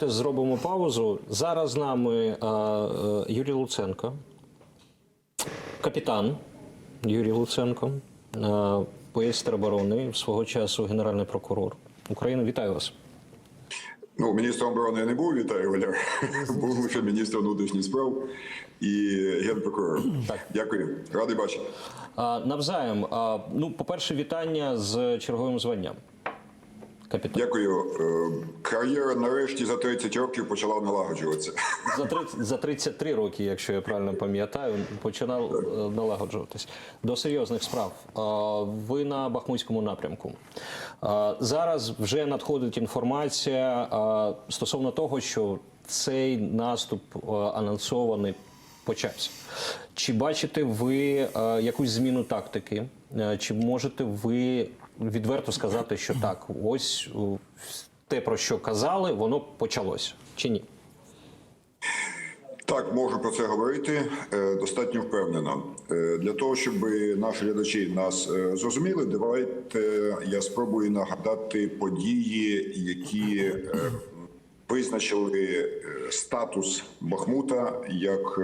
Давайте Зробимо паузу. Зараз з нами а, е, Юрій Луценко, капітан Юрій Луценко, а, поєсть оборони, свого часу генеральний прокурор України. Вітаю вас. Ну, міністром оборони я не був, вітаю Валяр. Був лише міністром внутрішніх справ і генпрокурором. Так. Дякую, радий бачити. Навзаєм, ну, по-перше, вітання з черговим званням. Капітан. Дякую. Е, Кар'єра нарешті за 30 років почала налагоджуватися. За 30, за 33 роки, якщо я правильно пам'ятаю, починав е, налагоджуватись до серйозних справ. Ви на Бахмутському напрямку. Зараз вже надходить інформація стосовно того, що цей наступ анонсований почався. Чи бачите ви е, якусь зміну тактики? Е, Чи можете ви відверто сказати, що так, ось те, про що казали, воно почалося, чи ні? Так, можу про це говорити е, достатньо впевнено. Е, Для того, щоб наші глядачі нас е, зрозуміли, давайте я спробую нагадати події, які визначили статус Бахмута як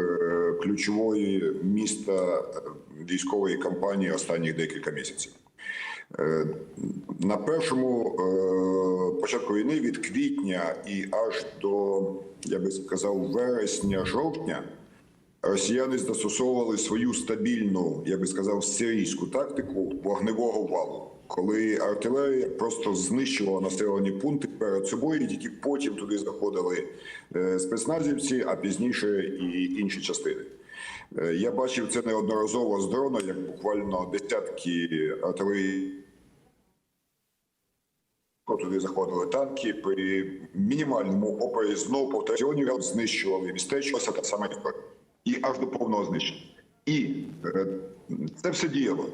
ключової міста військової кампанії останніх декілька місяців. Е, На першому е, початку війни від квітня і аж до, я би сказав, вересня-жовтня росіяни застосовували свою стабільну, я би сказав, сирійську тактику вогневого валу, коли артилерія просто знищувала населені пункти перед собою, і тільки потім туди заходили е, спецназівці, а пізніше і інші частини. Е, Я бачив це неодноразово з дрона, як буквально десятки артилерії. Туди заходили танки при мінімальному опорі знову повторювання знищували містечко, та історія. І аж до повного знищення. І е, це все діяло.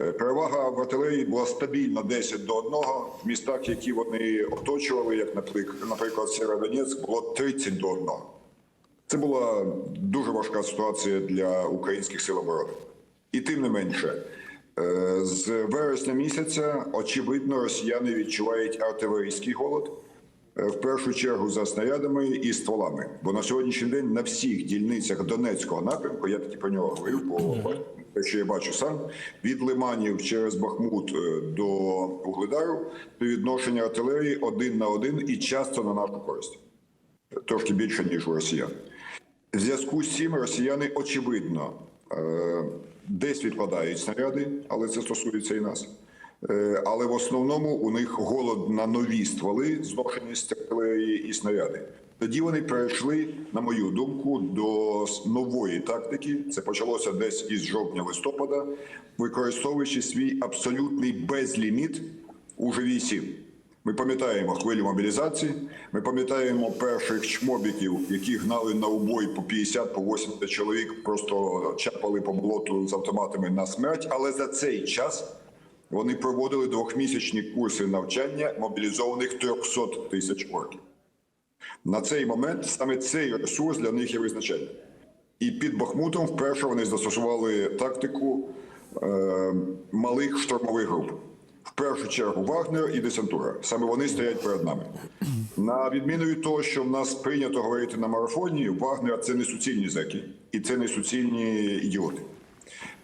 Е, Перевага в артилерії була стабільно 10 до 1. В містах, які вони оточували, як наприклад Сєвєродонецьк, було 30 до 1. Це була дуже важка ситуація для українських сил оборони. І тим не менше, е, з вересня місяця, очевидно, росіяни відчувають артилерійський голод. е, В першу чергу за снарядами і стволами. Бо на сьогоднішній день на всіх дільницях Донецького напрямку, я таки про нього говорив, бо те, що я бачу сам, від Лиманів через Бахмут е, до Угледару, співвідношення артилерії один на один і часто на нашу користь трошки більше, ніж у росіян. В зв'язку з цим росіяни очевидно е, десь відкладають снаряди, але це стосується і нас. Е, Але в основному у них голод на нові стволи, зношені артилерії і снаряди. Тоді вони перейшли, на мою думку, до нової тактики. Це почалося десь із жовтня-листопада, використовуючи свій абсолютний безліміт у живій сілі. Ми пам'ятаємо хвилю мобілізації. Ми пам'ятаємо перших чмобіків, які гнали на убой по 50 по 80 чоловік, просто чапали по болоту з автоматами на смерть. Але за цей час вони проводили двохмісячні курси навчання мобілізованих 300 тисяч орків. На цей момент саме цей ресурс для них є визначальним. І під Бахмутом вперше вони застосували тактику е, малих штурмових груп. В першу чергу Вагнер і десантура. Саме вони стоять перед нами. На відміну від того, що в нас прийнято говорити на марафоні, Вагнер це не суцільні зеки і це не суцільні ідіоти.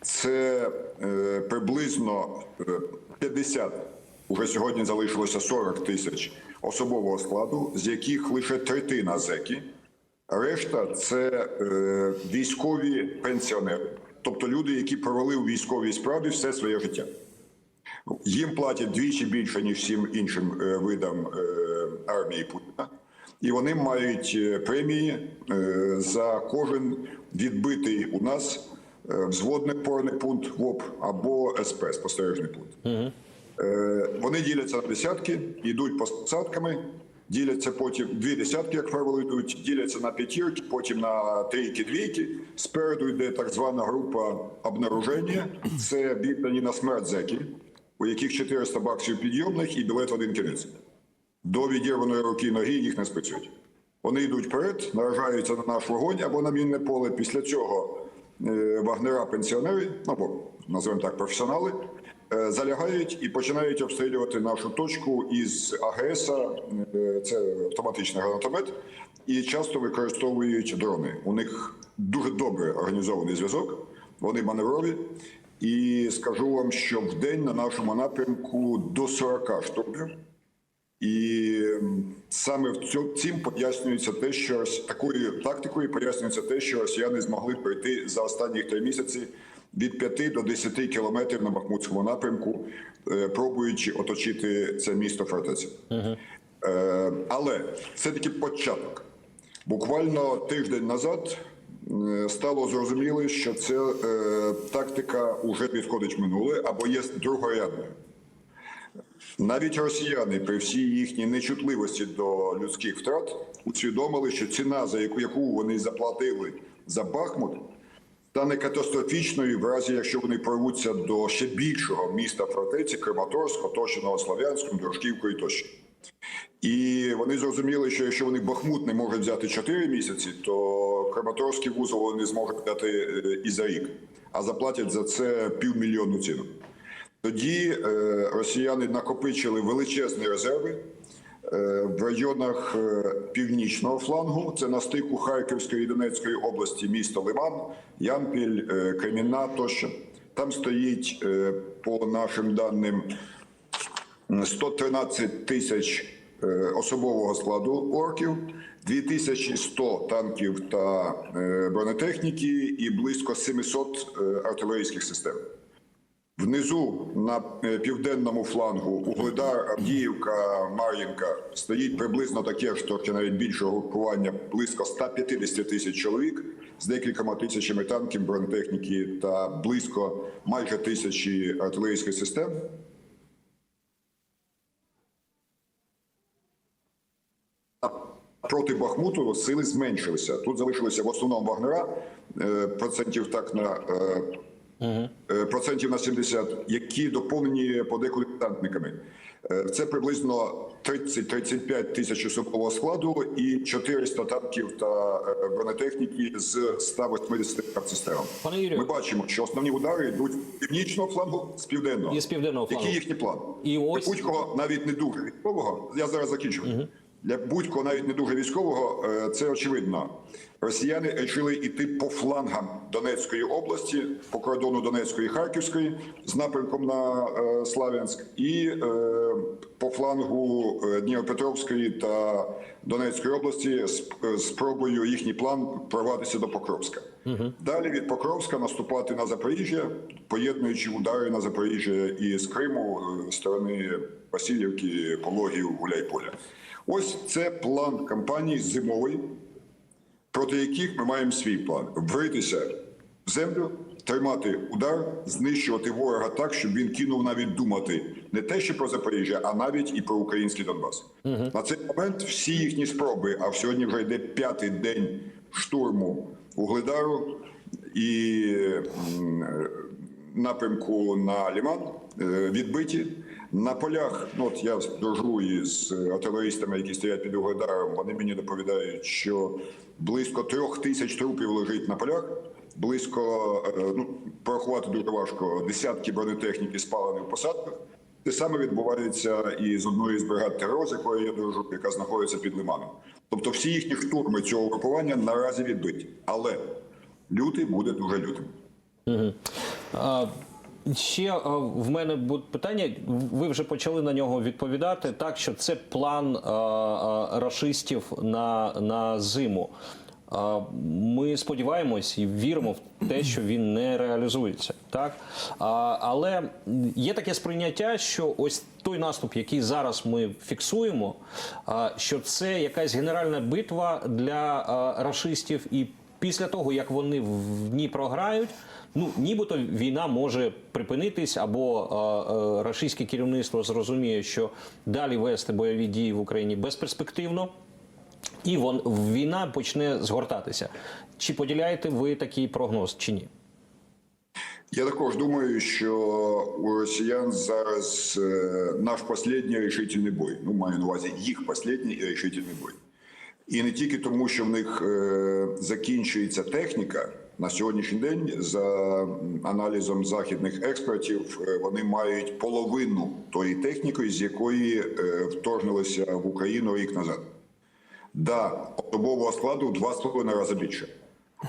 Це е, приблизно е, 50, уже сьогодні залишилося 40 тисяч особового складу, з яких лише третина зеки, решта це е, військові пенсіонери, тобто люди, які провели у військовій справі все своє життя. Їм платять двічі більше, ніж всім іншим е, видам е, армії Путіна. І вони мають е, премії за кожен відбитий у нас взводний опорний пункт ВОП або СП, спостережний пункт. Е, Вони діляться на десятки, йдуть посадками, діляться потім дві десятки, як правило, йдуть, діляться на п'ятірки, потім на трійки, двійки. Спереду йде так звана група обнаруження. Це бігдані на смерть зеки, у яких 400 баксів підйомних і білет в один кінець. До відірваної руки ноги їх не спецюють. Вони йдуть вперед, наражаються на наш вогонь або на мінне поле. Після цього е, вагнера пенсіонери, або називаємо так, професіонали, е, залягають і починають обстрілювати нашу точку із АГС, е, це автоматичний гранатомет, і часто використовують дрони. У них дуже добре організований зв'язок, вони маневрові. І скажу вам, що в день на нашому напрямку до 40 штурмів. І саме в цим пояснюється те, що такою тактикою пояснюється те, що росіяни змогли пройти за останні три місяці від 5 до 10 кілометрів на Бахмутському напрямку, е, пробуючи оточити це місто фортеця. Е, Але це таки початок. Буквально тиждень назад стало зрозуміло, що ця е, тактика вже відходить в минуле або є другорядною. Навіть росіяни при всій їхній нечутливості до людських втрат усвідомили, що ціна, за яку, вони заплатили за Бахмут, стане катастрофічною в разі, якщо вони прорвуться до ще більшого міста фортеці Краматорськ, оточеного Слов'янськом, Дружківкою тощо. І вони зрозуміли, що якщо вони Бахмут не можуть взяти 4 місяці, то Краматорський вузол вони зможуть взяти е, і за рік, а заплатять за це півмільйонну ціну. Тоді е, росіяни накопичили величезні резерви е, в районах північного флангу. Це на стику Харківської і Донецької області, місто Лиман, Ямпіль, Кремінна тощо. Там стоїть, по нашим даним, 113 тисяч особового складу орків, 2100 танків та е, бронетехніки і близько 700 е, артилерійських систем. Внизу на е, південному флангу Угледар, Авдіївка, Мар'їнка стоїть приблизно таке ж, трохи навіть більшого групування, близько 150 тисяч чоловік з декількома тисячами танків, бронетехніки та близько майже тисячі артилерійських систем. А проти Бахмуту сили зменшилися. Тут залишилися в основному вагнера е, процентів так на е, е, процентів на 70, які доповнені подекуди десантниками. Це приблизно 30-35 тисяч особового складу і 400 танків та бронетехніки з 180 артсистемам. Пане Юрію. Ми бачимо, що основні удари йдуть з північного флангу, з південного. І з південного флангу. Який їхній план? І ось- будь-кого навіть не дуже військового. Я зараз закінчу. Для будь-кого навіть не дуже військового, е, це очевидно. Росіяни рішили йти по флангам Донецької області, по кордону Донецької і Харківської з напрямком на е, Славянськ, і е, по флангу Дніпропетровської та Донецької області з спробою їхній план прорватися до Покровська. Далі від Покровська наступати на Запоріжжя, поєднуючи удари на Запоріжжя і з Криму сторони Васильівки, Пологів, Гуляйполя. Ось це план кампанії зимової, проти яких ми маємо свій план: вритися в землю, тримати удар, знищувати ворога так, щоб він кинув навіть думати не те, що про Запоріжжя, а навіть і про український Донбас. На цей момент всі їхні спроби, а сьогодні вже йде п'ятий день штурму Угледару і напрямку на Ліман е, відбиті. На полях, ну от я дружу із артилеристами, які стоять під Угледаром, вони мені доповідають, що близько трьох тисяч трупів лежить на полях, близько, е, ну, порахувати дуже важко, десятки бронетехніки спалені в посадках. Те саме відбувається і з одної з бригад ТРО, з якої я дружу, яка знаходиться під Лиманом. Тобто всі їхні штурми цього групування наразі відбиті. Але лютий буде дуже лютим. А, Ще в мене буде питання. Ви вже почали на нього відповідати. Так, що це план а, а, рашистів на, на зиму. Ми сподіваємось і віримо в те, що він не реалізується. Так але є таке сприйняття, що ось той наступ, який зараз ми фіксуємо, що це якась генеральна битва для рашистів, і після того як вони в ній програють. Ну, нібито війна може припинитись, або е, е, рашистське керівництво зрозуміє, що далі вести бойові дії в Україні безперспективно, і вон, війна почне згортатися. Чи поділяєте ви такий прогноз, чи ні? Я також думаю, що у росіян зараз е, наш останній рішительний бой. Ну, маю на увазі їх останній рішительний бой. І не тільки тому, що в них е, закінчується техніка, На сьогоднішній день, за аналізом західних експертів, е, вони мають половину тої техніки, з якої е, вторгнулися в Україну рік назад. Да, особового складу в два з половиною рази більше,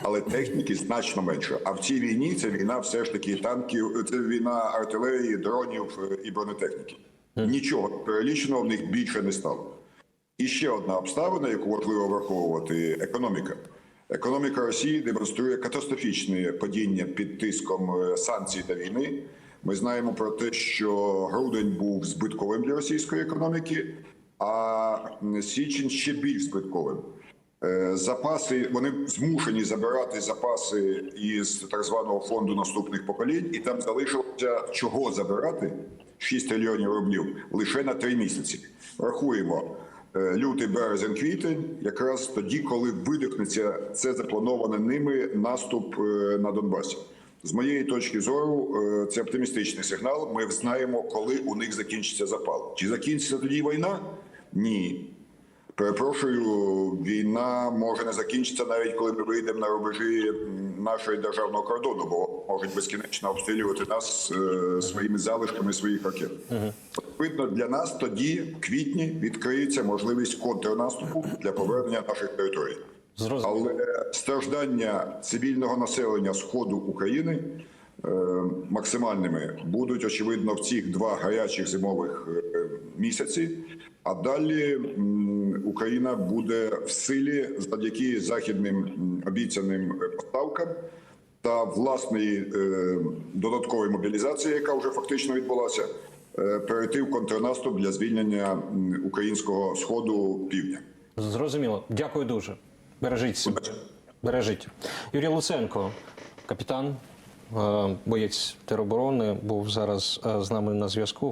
але техніки значно менше. А в цій війні це війна все ж таки танків, це війна артилерії, дронів і бронетехніки. Нічого переліченого в них більше не стало. І ще одна обставина, яку важливо враховувати економіка. Економіка Росії демонструє катастрофічне падіння під тиском е, санкцій та війни. Ми знаємо про те, що грудень був збитковим для російської економіки, а січень ще більш збитковим. Е, Запаси вони змушені забирати запаси із так званого фонду наступних поколінь, і там залишилося чого забирати 6 трильйонів рублів лише на 3 місяці. Рахуємо лютий, березень, квітень, якраз тоді, коли видихнеться це заплановане ними наступ е, на Донбасі. З моєї точки зору, е, це оптимістичний сигнал. Ми знаємо, коли у них закінчиться запал. Чи закінчиться тоді війна? Ні. Перепрошую, війна може не закінчитися навіть коли ми вийдемо на рубежі м, нашого державного кордону, бо можуть безкінечно обстрілювати нас е, своїми залишками своїх ракет. Видно, для нас тоді, в квітні, відкриється можливість контрнаступу для повернення наших територій. Зрозуміло. Але страждання цивільного населення сходу України е, максимальними будуть очевидно в цих два гарячих зимових е, місяці. А далі м, Україна буде в силі завдяки західним обіцяним поставкам та власної е, додаткової мобілізації, яка вже фактично відбулася, е, перейти в контрнаступ для звільнення українського сходу півдня. Зрозуміло. Дякую дуже. Бережіть себе. Бережіть. Юрій Луценко, капітан, е, боєць тероборони, був зараз е, з нами на зв'язку.